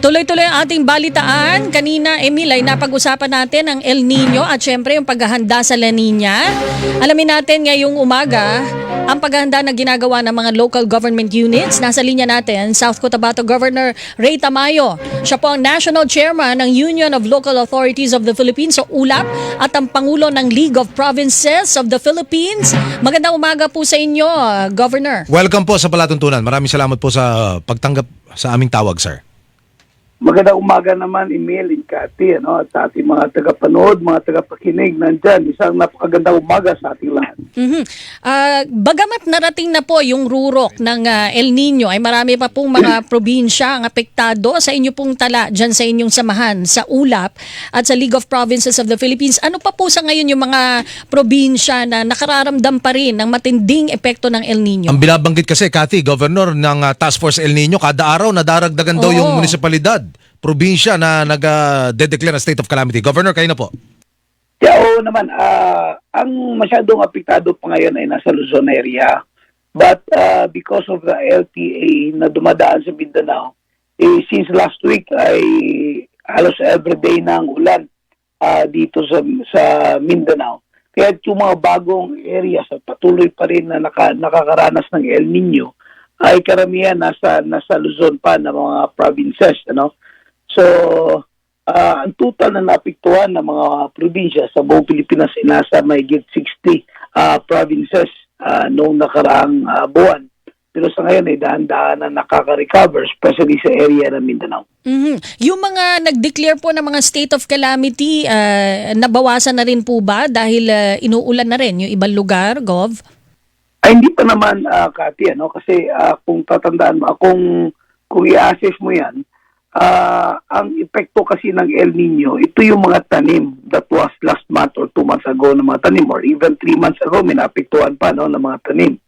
Tuloy-tuloy ang ating balitaan. Kanina, Emil, ay napag-usapan natin ang El Nino at syempre yung paghahanda sa La Nina. Alamin natin ngayong umaga ang paghahanda na ginagawa ng mga local government units. Nasa linya natin, South Cotabato Governor Ray Tamayo. Siya po ang National Chairman ng Union of Local Authorities of the Philippines o ULAP at ang Pangulo ng League of Provinces of the Philippines. Magandang umaga po sa inyo, Governor. Welcome po sa Palatuntunan. Maraming salamat po sa pagtanggap sa aming tawag, sir. Magandang umaga naman, Emil, Incati, ano, at sa ating mga tagapanood, mga tagapakinig nandyan. Isang napakagandang umaga sa ating lahat. Mhm. Ah, bagamat narating na po yung rurok ng ah, El Nino, ay marami pa pong mga probinsya ang apektado sa inyo pong tala dyan sa inyong samahan sa ULAP at sa League of Provinces of the Philippines. Ano pa po sa ngayon yung mga probinsya na nakararamdam pa rin ng matinding epekto ng El Nino? Ang binabanggit kasi, Cathy, Governor ng uh, Task Force El Nino, kada araw nadaragdagan daw Oo. yung munisipalidad, probinsya na nag-declare na state of calamity. Governor, kayo na po. Kaya oo naman, ah, ang masyadong apektado pa ngayon ay nasa Luzon area. But ah, because of the LTA na dumadaan sa Mindanao, eh, since last week ay halos everyday na ang ulan ah, dito sa, sa Mindanao. Kaya yung mga bagong areas at patuloy pa rin na naka, nakakaranas ng El Nino ay karamihan nasa nasa Luzon pa na mga provinces ano so ah, ang total na napiktuhan ng mga probinsya sa buong Pilipinas ay nasa mahigit 60 ah, provinces ah, noong nakaraang ah, buwan pero sa ngayon ay dahan-dahan na nakaka-recover especially sa area ng Mindanao Mhm. Yung mga nag-declare po ng mga state of calamity, ah, nabawasan na rin po ba dahil ah, inuulan na rin yung ibang lugar, Gov? Ay hindi pa naman uh, Kati ano kasi ah, kung tatandaan mo kung kung i-assess mo 'yan ah, ang epekto kasi ng El Nino ito yung mga tanim that was last month or two months ago ng mga tanim or even three months ago may pa no ng mga tanim.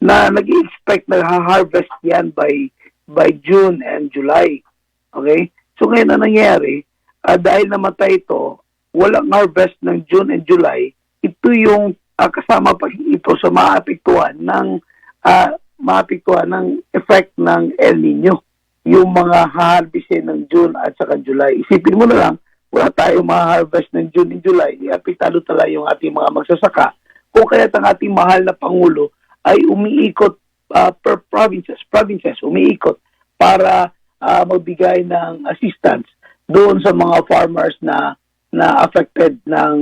Na nag-expect na harvest yan by by June and July. Okay? So ngayon na nangyari ah, dahil namatay ito walang harvest ng June and July ito yung ah, kasama pa ito sa maapektuhan ng ah, maapektuhan ng effect ng El Nino yung mga haharbisin ng June at saka July. Isipin mo na lang, wala tayong ma-harvest ng June and July, apektado talaga yung ating mga magsasaka. Kung kaya't ang ating mahal na Pangulo ay umiikot ah, per provinces, provinces, umiikot para ah, magbigay ng assistance doon sa mga farmers na na affected ng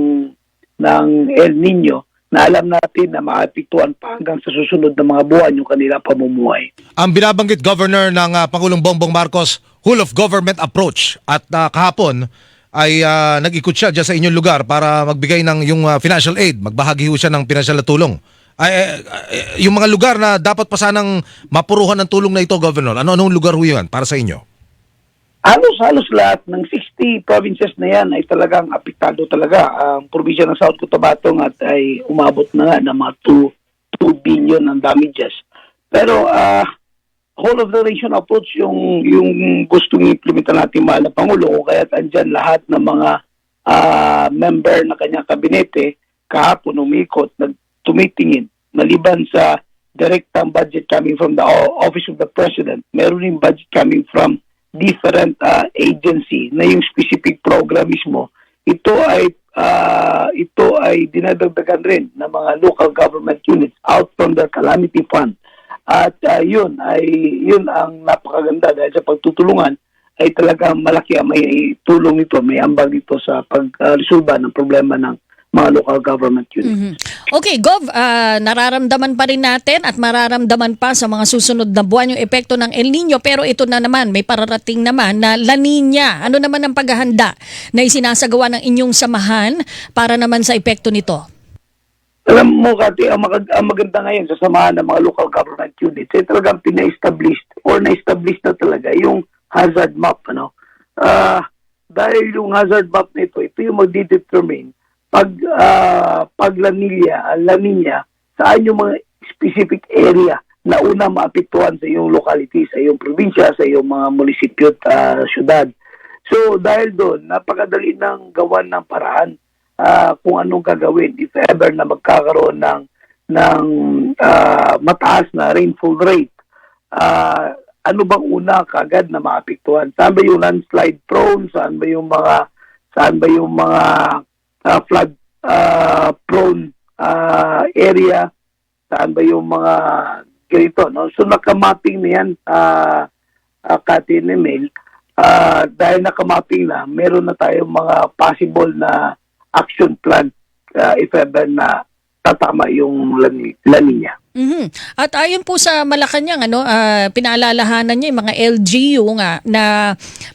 ng El Nino na alam natin na maapektuhan pa hanggang sa susunod na mga buwan yung kanila pamumuhay. Ang binabanggit, Governor ng ah, Pangulong Bongbong Marcos, whole of government approach. At ah, kahapon ay ah, nag-ikot siya dyan sa inyong lugar para magbigay ng yung ah, financial aid. Magbahagi ho siya ng financial na tulong. Ay, eh, yung mga lugar na dapat pa sanang mapuruhan ng tulong na ito, Governor, ano-anong lugar ho yan para sa inyo? Halos-halos lahat ng 60 provinces na yan ay talagang apektado talaga. Ang probinsya ng South Cotabato nga ay umabot na nga ng mga 2, 2 billion ng damages. Pero ah, whole of the nation approach yung yung gustong implementan natin mahal na Pangulo kaya andyan lahat ng mga ah, member na kanyang kabinete kahapon umikot, nagtumitingin maliban sa direktang budget coming from the Office of the President, meron rin budget coming from different uh, agency na yung specific program mismo. Ito ay uh, ito ay dinadagdagan rin ng mga local government units out from the calamity fund. At uh, yun ay yun ang napakaganda dahil sa pagtutulungan ay talagang malaki ang may tulong nito, may ambag dito sa pag-resolba ng problema ng mga local government units. Mhm. Okay, Gov, ah, nararamdaman pa rin natin at mararamdaman pa sa mga susunod na buwan yung epekto ng El Nino pero ito na naman, may pararating naman na La Nina. Ano naman ang paghahanda na isinasagawa ng inyong samahan para naman sa epekto nito? Alam mo, Kati, ang, mag- ang maganda ngayon sa samahan ng mga local government units, ay talagang pina-establish or na-establish na talaga yung hazard map. Ano? Ah, dahil yung hazard map nito, ito yung magdidetermine pag, ah, pag La Nina, La Nina, saan yung mga specific area na una maapektuhan sa iyong locality, sa iyong probinsya, sa iyong mga munisipyo at ah, syudad. So dahil doon, napakadali ng gawan ng paraan ah, kung anong gagawin if ever na magkakaroon ng ng ah, mataas na rainfall rate. Ah, ano bang una kagad na maapektuhan? Saan ba yung landslide prone? Saan ba yung mga saan ba yung mga ah, flood ah, prone ah, area? Saan ba yung mga ganito, no? So nakamapping na yan, ah uh, Kati and Emil, ah, dahil nakamapping na, meron na tayong mga possible na action plan ah, if ever na tatama yung lani, laninya. Mhm. At ayon po sa Malacanang ano, ah, pinaalalahanan niya yung mga LGU nga na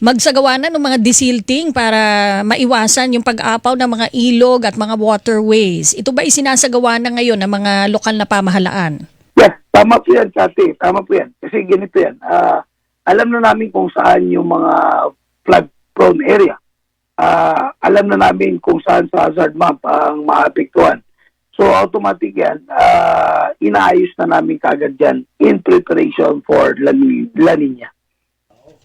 magsagawa na ng mga desilting para maiwasan yung pag-apaw ng mga ilog at mga waterways. Ito ba isinasagawa na ngayon ng mga lokal na pamahalaan? Yes, tama po yan, Kati. Tama po yan. Kasi ganito yan. ah, alam na namin kung saan yung mga flood-prone area. Ah, alam na namin kung saan sa hazard map ang maapektuhan. So automatic yan, ah, inaayos na namin kagad yan in preparation for La, Ni- La Nina.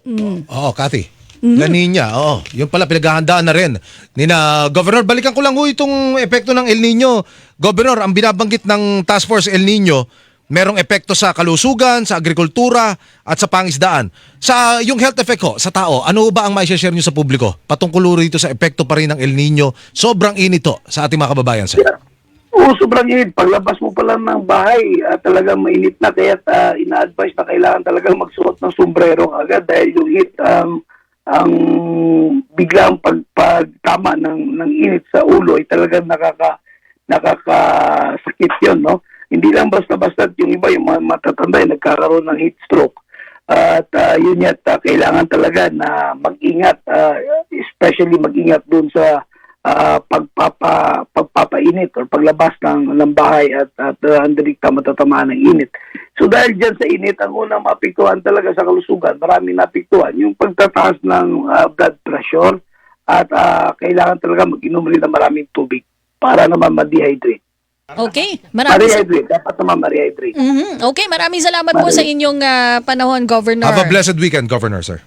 Mm. Oo, Kathy. La Nina, oo. Yung pala pinaghahandaan na rin. Nina, Governor, balikan ko lang ho itong epekto ng El Nino. Governor, ang binabanggit ng Task Force El Nino, merong epekto sa kalusugan, sa agrikultura, at sa pangisdaan. Sa yung health effect ho, sa tao, ano ba ang mai-share nyo sa publiko? Patungkol rito sa epekto pa rin ng El Nino. Sobrang init ho sa ating mga kababayan, sir. Oo, sobrang init. Paglabas mo pa lang ng bahay, ah, talagang mainit na. Kaya ah, ina-advise na kailangan talagang magsuot ng sombrero agad dahil yung heat ang ang biglang pag, pagtama ng, ng init sa ulo ay talagang nakaka nakakasakit yun, no? Hindi lang basta-basta yung iba, yung matatanda, yung nagkakaroon ng heat stroke. At ah, yun yat, ah, kailangan talaga na mag-ingat, ah, especially mag-ingat dun sa ah, pagpapa pagpapainit or paglabas ng ng bahay at at uh, direkta matatamaan ng init. So dahil diyan sa init ang unang mapiktuhan talaga sa kalusugan, maraming napiktuhan yung pagtataas ng ah, blood pressure at ah, kailangan talaga mag-inom rin ng maraming tubig para naman ma-dehydrate. Okay, maraming sa- Ma-rehydrate, dapat naman ma-rehydrate. Mhm. Okay, maraming salamat po Maraming- sa inyong ah, panahon, Governor. Have a blessed weekend, Governor, sir.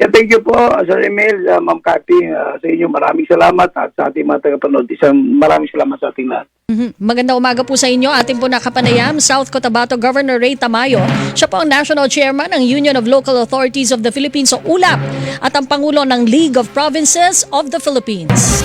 Yeah, thank you po, uh, Sir Emil, uh, Ma'am Cathy, uh, sa inyo maraming salamat at sa ating mga tagapanood. Isang maraming salamat sa ating lahat. Mhm. Magandang umaga po sa inyo. Ating po nakapanayam, South Cotabato Governor Ray Tamayo. Siya po ang National Chairman ng Union of Local Authorities of the Philippines o ULAP at ang Pangulo ng League of Provinces of the Philippines.